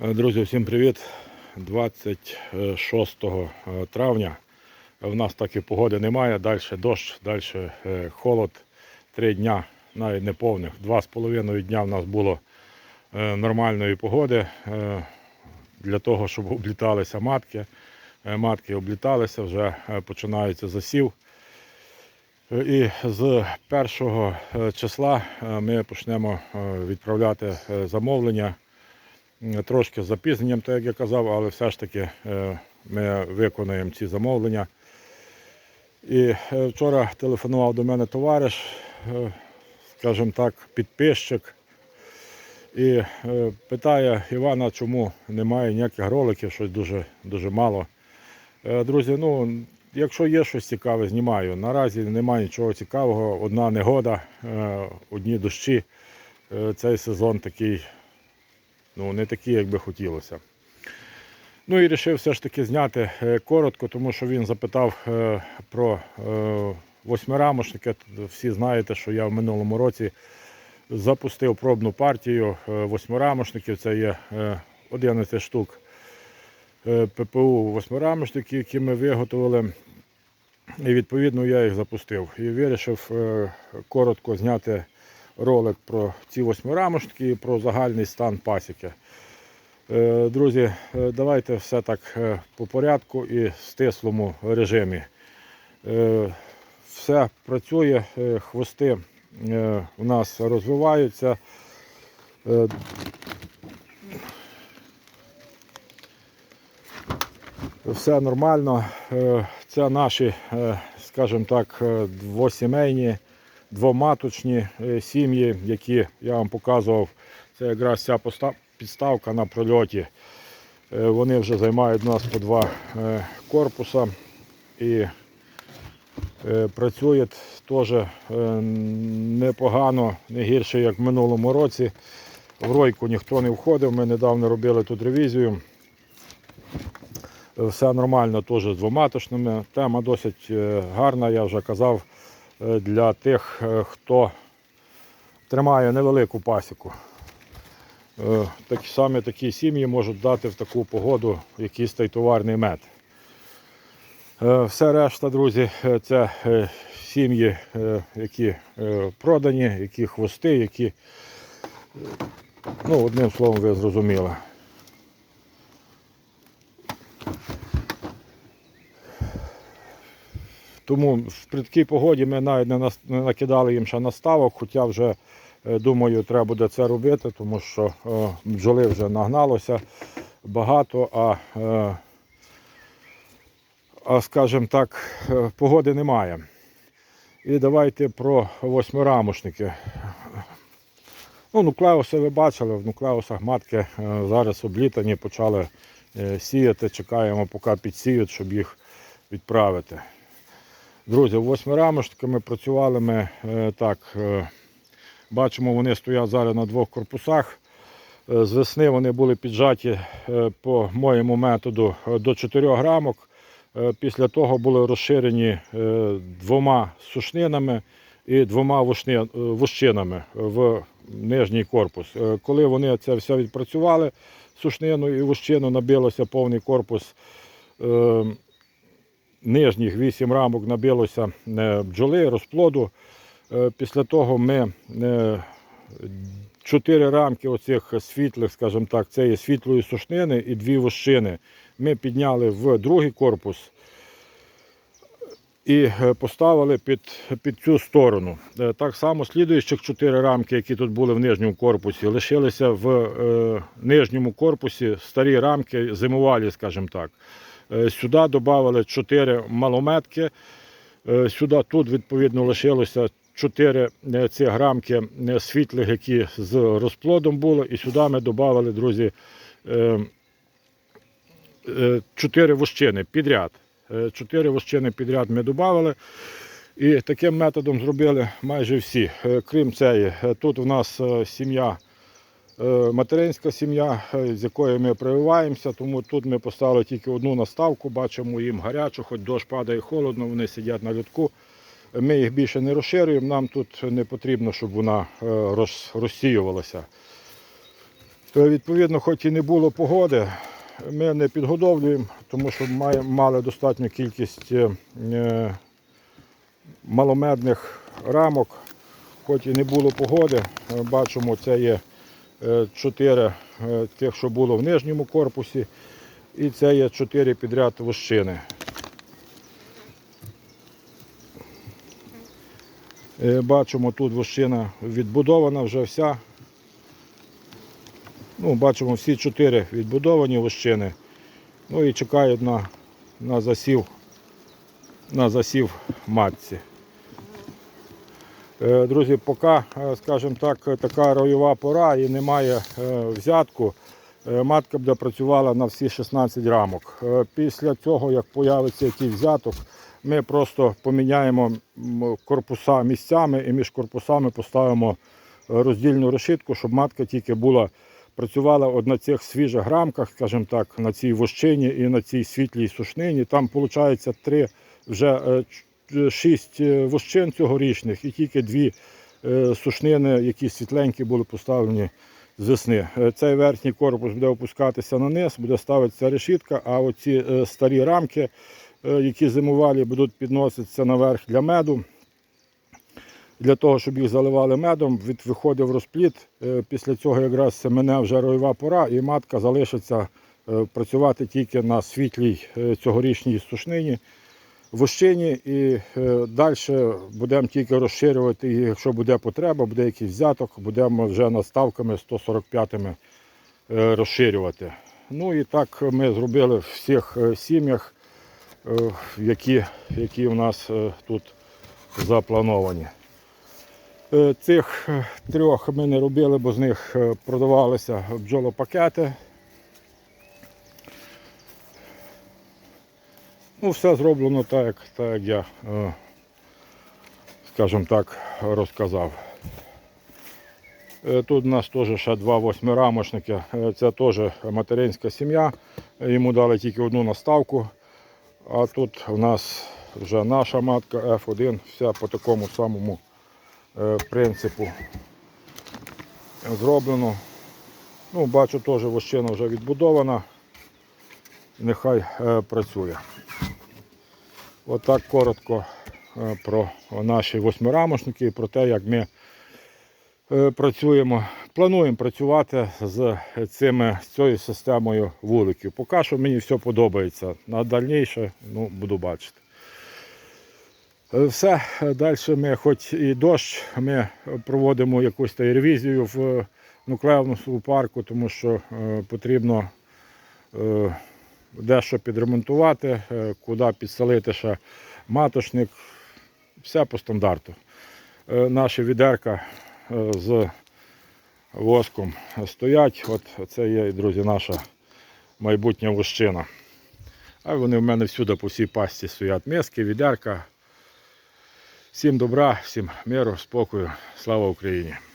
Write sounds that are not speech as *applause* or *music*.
Е, Друзі, всім привіт! 26 е, травня. В нас так і погоди немає. Далі дощ, далі е, холод. Три дня, навіть не повних. Два з половиною дня в нас було нормальної погоди для того, щоб *laughs* обліталися матки. Матки обліталися, вже починається засів. І з першого е, числа ми почнемо відправляти замовлення. Трошки з запізненням, так як я казав, але все ж таки е, ми виконуємо ці замовлення. І е, вчора телефонував до мене товариш, е, скажімо так, підписчик. І питає Івана, чому немає ніяких роликів, щось дуже, дуже мало. Друзі, ну, якщо є щось цікаве, знімаю. Наразі немає нічого цікавого. Одна негода, одні дощі. Цей сезон такий, ну, не такий, як би хотілося. Ну і вирішив все ж таки зняти е, коротко, тому що він запитав е, про е, восьмирамошники. Всі знаєте, що я в минулому році запустив пробну партію восьмирамошників. Це є е, 11 штук ППУ восьмирамошників, які ми виготовили. І відповідно я їх запустив. І вирішив коротко зняти ролик про ці восьмирамошники і про загальний стан пасіки. Е, Друзі, е, давайте все так е, по порядку і в стислому режимі. Все працює, хвости у нас розвиваються. Все нормально. Це наші, скажімо так, двосімейні, двоматочні е, сім'ї, які я вам показував. Це якраз ця підставка на прольоті. Е, Вони вже займають у нас по два е, корпуса і працюють теж непогано, не гірше, як в минулому році. В ройку ніхто не входив. Ми недавно робили тут ревізію. Все нормально теж з двоматочними. Тема досить гарна, я вже казав, для тих, е, хто тримає невелику пасіку. Е, Такі саме такі сім'ї можуть дати в таку погоду якийсь той товарний мед. Е, Все решта, друзі, е, це е, сім'ї, е, які е, продані, які хвости, які, е, ну, одним словом, ви зрозуміли. Тому при такій погоді ми навіть не накидали їм ще наставок, хоча вже е, думаю, треба буде це робити, тому що е, бджоли вже нагналося багато, а, е, а скажімо так, погоди немає. І давайте про восьмирамошники. Ну, нуклеуси ви бачили, в нуклеусах матки зараз облітані, почали сіяти, чекаємо, поки підсіють, щоб їх відправити. Друзі, восьмирамошниками працювали ми е, так. е, Бачимо, вони стоять зараз на двох корпусах. Е, З весни вони були піджаті по моєму методу до 4 грамок. Е, Після того були розширені двома сушнинами і двома вущинами в нижній корпус. Коли вони це все відпрацювали, сушнину і вущину набилося повний корпус. Е, Нижніх 8 рамок набилося е, бджоли, розплоду. Е, Після того ми е, чотири рамки оцих світлих, скажімо так, цієї світлої сушнини і дві вощини ми підняли в другий корпус і е, поставили під, під цю сторону. Е, Так само слідуючих чотири рамки, які тут були в нижньому корпусі, лишилися в е, нижньому корпусі старі рамки зимувалі, скажімо так. Е, Сюди додали 4 малометки. Е, Сюди тут відповідно лишилося 4 ці грамки е, світлих, які з розплодом було. І сюди ми додали, друзі, 4 вощини підряд. 4 вощини підряд ми додали. І таким методом зробили майже всі. Е, Крім цієї, е, тут у нас е, сім'я е, материнська сім'я, е, з якою ми прививаємося, тому тут ми поставили тільки одну наставку, бачимо їм гарячу, хоч дощ падає холодно, вони сидять на льотку. Ми їх більше не розширюємо, нам тут не потрібно, щоб вона е, роз- розсіювалася. То, відповідно, хоч і не було погоди, ми не підгодовлюємо, тому що мали достатню кількість е, е, маломедних рамок. Хоч і не було погоди, е, бачимо, це є чотири е, тих, що було в нижньому корпусі, і це є чотири підряд вощини. Е, Бачимо, тут вощина відбудована вже вся. Ну, бачимо, всі чотири відбудовані вощини. Ну і чекають на, на засів, на засів матці. Е, Друзі, поки, е, скажімо так, така ройова пора і немає е, взятку, матка буде працювала на всі 16 рамок. Після цього, як появиться якийсь взяток, ми просто поміняємо корпуса місцями і між корпусами поставимо роздільну решітку, щоб матка тільки була, працювала от на цих свіжих рамках, скажімо так, на цій вощині і на цій світлій сушнині. Там виходить три вже шість е, вощин цьогорічних і тільки дві е, сушнини, які світленькі були поставлені з весни. Е, Цей верхній корпус буде опускатися на низ, буде ставитися решітка, а оці старі рамки, які зимувалі, будуть підноситися наверх для меду. Для того, щоб їх заливали медом, від, виходив розпліт. Після цього якраз це мене вже ройова пора, і матка залишиться працювати тільки на світлій цьогорічній сушнині вощині і е, далі будемо тільки розширювати її, якщо буде потреба, буде якийсь взяток, будемо вже наставками 145-ми е, розширювати. Ну і так ми зробили в всіх е, сім'ях, які, які у нас тут заплановані. Цих трьох ми не робили, бо з них продавалися бджолопакети. Ну, все зроблено так, так, як я, е, скажімо так, розказав. Е, Тут у нас теж ще два восьмирамочники. Е, Це теж материнська сім'я. Йому дали тільки одну наставку. А тут у нас вже наша матка F1, вся по такому самому принципу зроблено. Ну, бачу, теж вощина вже відбудована. Нехай працює. Отак коротко е, про наші восьмирамошники про те, як ми е, працюємо, плануємо працювати з, цими, з цією системою вуликів. Поки що мені все подобається. На дальніше ну, буду бачити. Е, Все, далі ми, хоч і дощ, ми проводимо якусь та ревізію в нуклеарному парку, тому що потрібно дещо підремонтувати, е, куди підселити ще маточник. Все по стандарту. Е, Наші відерка е, з воском стоять. От це є, друзі, наша майбутня вощина. А вони в мене всюди по всій пасті стоять. Миски, відерка. Всім добра, всім миру, спокою. Слава Україні!